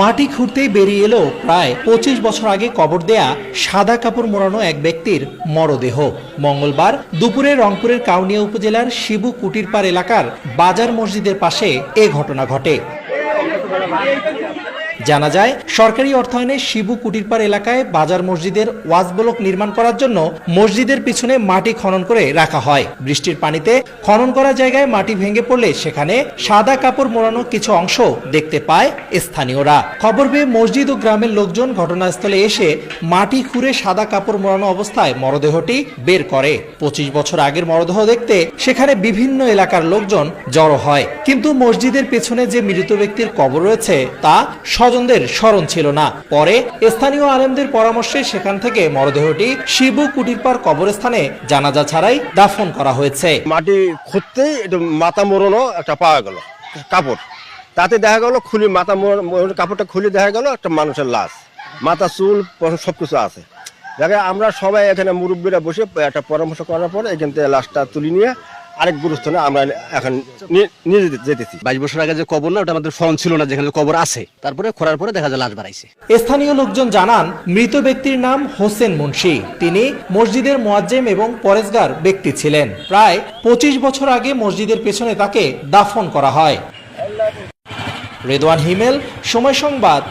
মাটি খুঁড়তে বেরিয়ে এলো প্রায় পঁচিশ বছর আগে কবর দেয়া সাদা কাপড় মোড়ানো এক ব্যক্তির মরদেহ। মঙ্গলবার দুপুরে রংপুরের কাউনিয়া উপজেলার শিবু কুটিরপাড় এলাকার বাজার মসজিদের পাশে এ ঘটনা ঘটে। জানা যায়, সরকারি অর্থায়নে শিবু কুটিরপাড় এলাকায় বাজার মসজিদের ওয়াজ ব্লক নির্মাণ করার জন্য মসজিদের পিছনে মাটি খনন করে রাখা হয়। বৃষ্টির পানিতে খনন করা জায়গায় মাটি ভেঙে পড়লে সেখানে সাদা কাপড় মোড়ানো কিছু অংশ দেখতে পায় স্থানীয়রা। খবর পেয়ে মসজিদ ও গ্রামের লোকজন ঘটনাস্থলে এসে মাটি খুঁড়ে সাদা কাপড় মোড়ানো অবস্থায় মরদেহটি বের করে। পঁচিশ বছর আগের মরদেহ দেখতে সেখানে বিভিন্ন এলাকার লোকজন জড়ো হয়। কিন্তু মসজিদের পেছনে যে মৃত ব্যক্তির কবর রয়েছে তা স্বজনদের স্মরণ ছিল না। পরে স্থানীয় আলেমদের পরামর্শে সেখান থেকে মরদেহটি শিবু কুটিরপাড় কবরস্থানে জানাজা ছাড়াই দাফন করা হয়েছে। মাটি খুঁজতেই মাথা মোড়ানো একটা পাওয়া গেল, কাপড়। তাতে দেখা গেল খুলি মাথা কাপড়টা খুলে দেখা গেল একটা মানুষের লাশ। মাথা, চুল সব কিছু আছে। দেখে আমরা সবাই এখানে মুরব্বীরা বসে একটা পরামর্শ করার পর এখান থেকে লাশটা তুলে নিয়ে আরেক গুরুস্থানে আমরা এখন নিয়ে- যেতেছি। বাইশ বছর আগে যে কবর না, ওটা আমাদের স্মরণ ছিল না, যেখানে কবর আছে। তারপরে খোঁড়ার পরে দেখা যায় লাশ বাড়াইছে। স্থানীয় লোকজন জানান, মৃত ব্যক্তির নাম হোসেন মুন্সি। তিনি মসজিদের মোয়াজ্জেম এবং পরেজগার ব্যক্তি ছিলেন। প্রায় পঁচিশ বছর আগে মসজিদের পেছনে তাকে দাফন করা হয়। রেদওয়ান হিমেল, সময় সংবাদ।